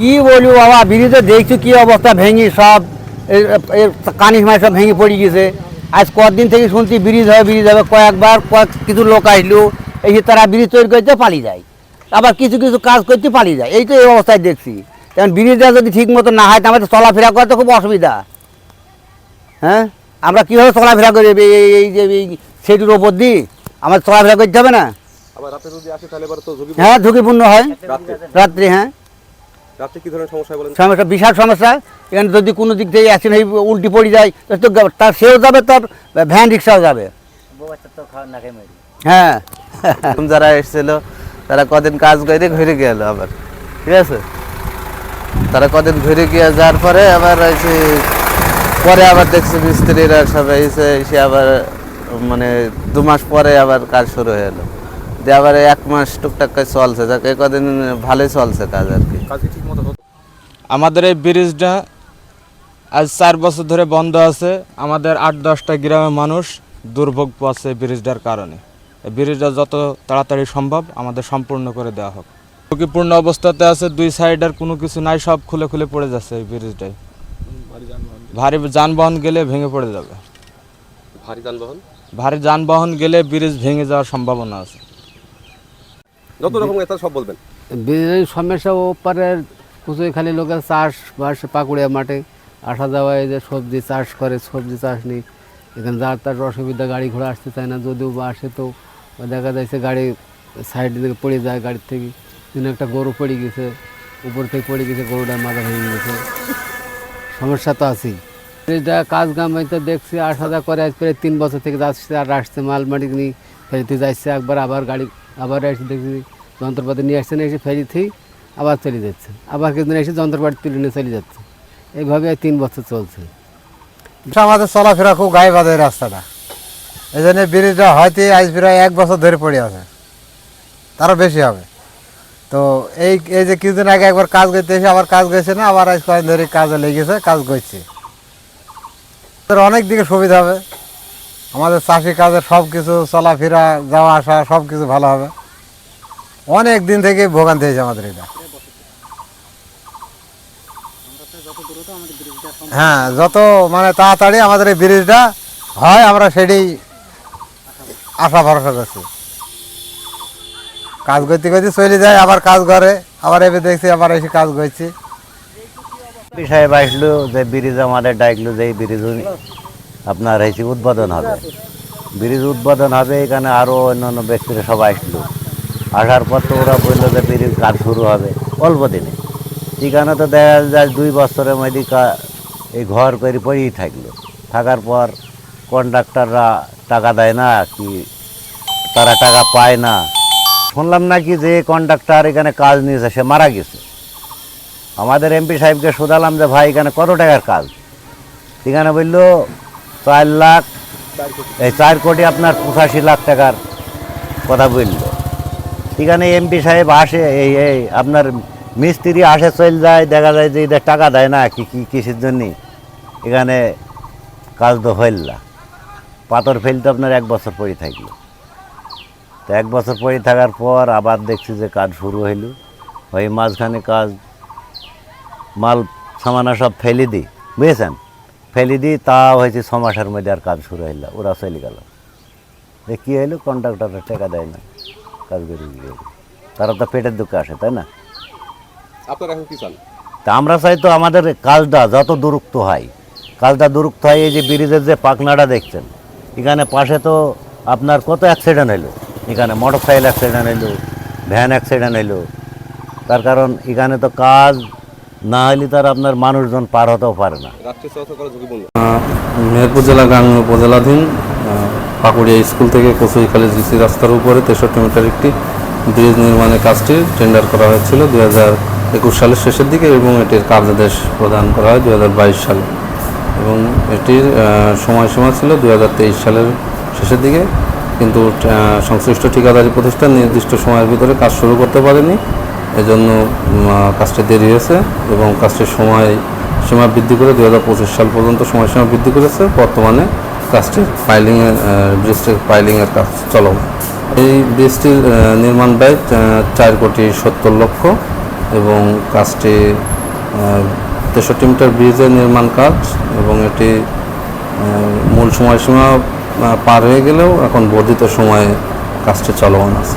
কি বলব বাবা ব্রিজে দেখছি কি অবস্থা ভেঙে সব কানিস মাই সব ভেঙে পড়ে গেছে। আজ কদিন থেকে শুনছি ব্রিজ হবে ব্রিজ হবে কয়েকবার কয়েক কিছু লোক আসলো এই যে তারা ব্রিজ তৈরি করতে পালিয়ে যায়। আবার কিছু কিছু কাজ করতে পালিয়ে যায় এই তো এই অবস্থায় দেখছি। কারণ ব্রিজটা যদি ঠিক মতো না হয় তো আমাদের চলাফেরা করতে খুব অসুবিধা। হ্যাঁ? আমরা কীভাবে চলাফেরা করি? এই- যে এই সেতুর ওপর দিই আমার চলাফেরা করতে হবে না? হ্যাঁ ঝুঁকিপূর্ণ হয়। রাত্রে হ্যাঁ। রাত্রে কি ধরনের সমস্যা বলেন? সমস্যা বিশাল সমস্যা। এখানে যদি কোনো দিক থেকে অ্যাক্সিডেন্ট হয়ে উল্টি পড়ে যায় তো তার সেও যাবে তার ভ্যান রিক্সাও যাবে। হ্যাঁ। যারা এসেছিল তারা কদিন কাজ করে ঘুরে গেল আবার। ঠিক আছে? তারা কদিন ঘুরে গিয়ে যাওয়ার পরে আবার এসে পরে আবার দেখছি মিস্ত্রিরা সবাই এসে এসে আবার মানে দু মাস পরে আবার কাজ শুরু হয়ে এলো। দিয়ে আবার এক মাস টুকটাক করে চলছে যাকে কদিন ভালোই চলছে কাজ আর কি। কাজ আমাদের এই ব্রিজটা আজ চার বছর ধরে বন্ধ আছে। আমাদের আট দশটা গ্রামের মানুষ দুর্ভোগ পাচ্ছে ব্রিজটার কারণে। এই ব্রিজটা যত তাড়াতাড়ি সম্ভব আমাদের সম্পূর্ণ করে দেওয়া হোক। ঝুঁকিপূর্ণ অবস্থাতে আছে দুই সাইডের কোনো কিছু নাই সব খুলে খুলে পড়ে যাচ্ছে এই ব্রিজটাই। ভারী যানবাহন গেলে ভেঙে পড়ে যাবে। ভারী যানবাহন? ভারী যানবাহন গেলে ব্রিজ ভেঙে যাওয়ার সম্ভাবনা আছে। যত রকম এটা সব বলবেন। ব্রিজের সমস্যা ওপারের কুচুই খালি লোকের চাষ বাস পাকুড়িয়া মাঠে আসা যাওয়া যে সবজি চাষ করে, সবজি চাষ নেই। এখানে যার তার অসুবিধা, গাড়ি ঘোড়া আসতে চায় না, যদিও বা আসে তো, দেখা যাচ্ছে গাড়ি সাইড দিকে পড়ে যায় গাড়ির থেকে। কিন্তু একটা গরু পড়ে গেছে, উপর থেকে পড়ে গেছে গরুটা মাথা ভেঙে গেছে। সমস্যা তো আছেই। ব্রিজটা কাজ কাম হয়তো দেখছি আট হাজার করে আজ প্রায় তিন বছর থেকে যাচ্ছে আর আসছে মাল মাটি নিয়ে ফেরিতে যাচ্ছে, একবার আবার গাড়ি আবার এসে দেখছি যন্ত্রপাতি নিয়ে আসছে না এসে ফেরিতেই আবার চলে যাচ্ছে আবার কিছুদিন এসে যন্ত্রপাতি তুলে নিয়ে চলে যাচ্ছে। এইভাবে তিন বছর চলছে। আমাদের চলাফেরা খুব গায়ে বাঁধে রাস্তাটা এই জন্য ব্রিজটা হয়তো আজ প্রায় এক বছর ধরে পড়ে আছে। তারও বেশি হবে। তো এই এই যে কিছুদিন আগে একবার কাজ করতে এসে আবার কাজ গেছে না, আবার আজ কয়েক ধরে কাজে লেগেছে, কাজ করছে। তোর অনেক দিকে সুবিধা হবে। আমাদের চাষি কাজের সব কিছু চলাফেরা, যাওয়া আসা সব কিছু ভালো হবে। অনেক দিন থেকে ভোগান্তি হয়েছে আমাদের এটা। হ্যাঁ যত মানে তাড়াতাড়ি আমাদের এই ব্রিজটা হয়, আমরা সেটাই আশা ভরসা করছি। কাজ করতে করতে চলে যায়, আবার কাজ করে, আবার এবার দেখছি, আবার এসে কাজ করছি। সাহেব আসলো, যে ব্রিজ আমাদের ডাকলো, যে ব্রিজ আপনার হয়েছে উদ্বোধন হবে। ব্রিজ উদ্বোধন হবে, এখানে আরও অন্যান্য ব্যক্তিরা সব আসলো। আসার পর তো ওরা বলল যে ব্রিজ কাজ শুরু হবে। অল্প দিনে। এখানে তো দেখা যায় দুই বছরের মধ্যে এই ঘর করে পড়েই থাকল। থাকার পর কন্ডাক্টাররা টাকা দেয় না কি তারা টাকা পায় না। শুনলাম নাকি যে কন্ডাক্টার এখানে কাজ নিয়েছে, সে মারা গেছে। আমাদের এমপি সাহেবকে শোধালাম যে ভাই এখানে কত টাকার কাজ? এখানে বলল, চার লাখ, এই চার কোটি আপনার পঁচাশি লাখ টাকার কথা বলল। এখানে এমপি সাহেব আসে, এই এই, আপনার মিস্ত্রি আসে, চল যায়, দেখা যায় যে এদের টাকা দেয় না, কি কি, কিসের জন্যে? এখানে কাজ তো হইল না। পাথর ফেলতে আপনার এক বছর পরে থাকল। তো এক বছর পরে থাকার পর আবার দেখছি যে কাজ শুরু হইল। ওই মাঝখানে কাজ, মাল সামানা সব ফেলে দিই, বুঝেছেন? ফেলে দিই তা হয়েছে ছ মাসের মধ্যে আর কাজ শুরু হইল ওরা চলে গেল। কী হইল কন্ট্রাক্টররা টাকা দেয় না। কাজ করে তারা তো পেটের দুঃখে আসে তাই না? আপনারা এখন কি চান? তা আমরা চাই তো আমাদের কাজটা যত দূরত্ব হয়। কাজটা দূরত্ব হয় এই যে ব্রিজের যে পাকনাটা দেখছেন। এখানে পাশে তো আপনার কত অ্যাক্সিডেন্ট হলো এখানে মোটর সাইকেল অ্যাক্সিডেন্ট হলো ভ্যান অ্যাক্সিডেন্ট হলো তার কারণ এখানে তো কাজ না হলে তার আপনার মানুষজন পার হতেও পারে না। মেহেরপুর জেলা গ্রামীণ উপজেলাধীন পাকুড়িয়া স্কুল থেকে কচুইখালী জিসি রাস্তার উপরে তেষট্টি মিটার একটি ব্রিজ নির্মাণের কাজটি টেন্ডার করা হয়েছিল হাজার একুশ সালের শেষের দিকে এবং এটির কার্যাদেশ প্রদান করা হয় দু হাজার বাইশ সালে। এবং এটির সময়সীমা ছিল দু হাজার তেইশ সালের শেষের দিকে। কিন্তু সংশ্লিষ্ট ঠিকাদারি প্রতিষ্ঠান নির্দিষ্ট সময়ের ভিতরে কাজ শুরু করতে পারেনি। এজন্য কাজটি দেরি হয়েছে এবং কাজটির সময় সীমা বৃদ্ধি করে দু হাজার পঁচিশ সাল পর্যন্ত সময়সীমা বৃদ্ধি করেছে। বর্তমানে কাজটির পাইলিংয়ের ব্রিজটির পাইলিংয়ের কাজ চলমান। এই ব্রিজটির নির্মাণ ব্যয় চার কোটি সত্তর লক্ষ এবং কাজটি তেষট্টি মিটার ব্রিজের নির্মাণ কাজ এবং এটি মূল সময়সীমা পার হয়ে গেলেও এখন বর্ধিত সময়ে কাজটি চলমান আছে।